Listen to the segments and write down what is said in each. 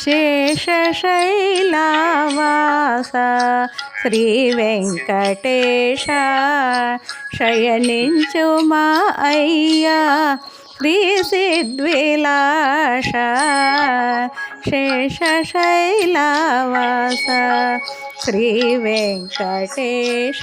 శేషశైలవాస శ్రీ వెంకటేశ శయనించు మా అయ్యా శ్రీ సిద్విలాష శేషశైలవాస శ్రీ వెంకటేశ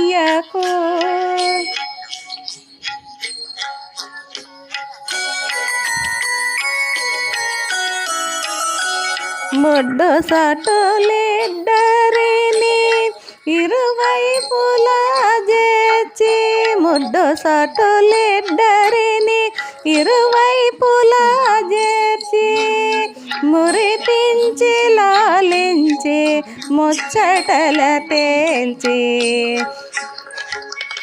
ముడ్డు సటులిద్దరిని ఇరువైపులా చేర్చి ముడ్డు సటులిద్దరిని ఇరువైపులా చేర్చి మురిపించి లాలించి ముచ్చటల తేల్చి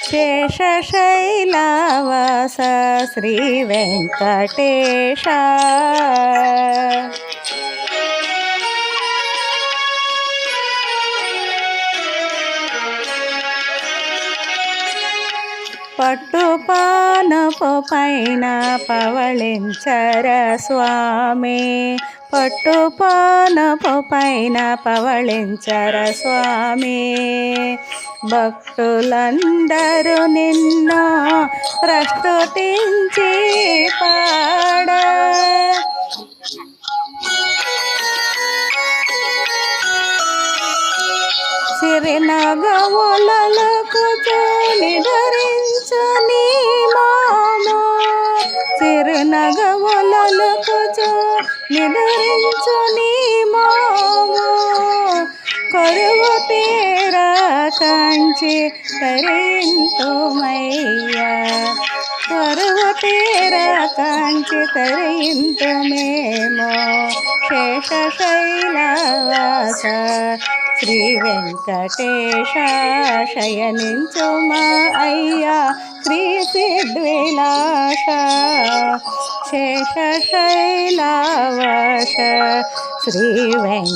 శేషశైలవాస శ్రీ వెంకటేశ పట్టు పానపు పైన పవళించర స్వామి. పట్టు పానపు పైన పవళించర స్వామి. భక్తులందరూ నిన్ను ప్రస్తుతించి పాడ. సిరినగవులకు చోని నిదరించు నీ మాము కరువు తీరా కంచి తరింతుమయ్యా. కరువు తీరా కంచి తరింతు మేము శేషశైలవాస శ్రీ వెంకటేశ శయనించు మా అయ్యా శ్రీ సిద్విలాష శేషశైలవాస శ్రీవెంకటేశ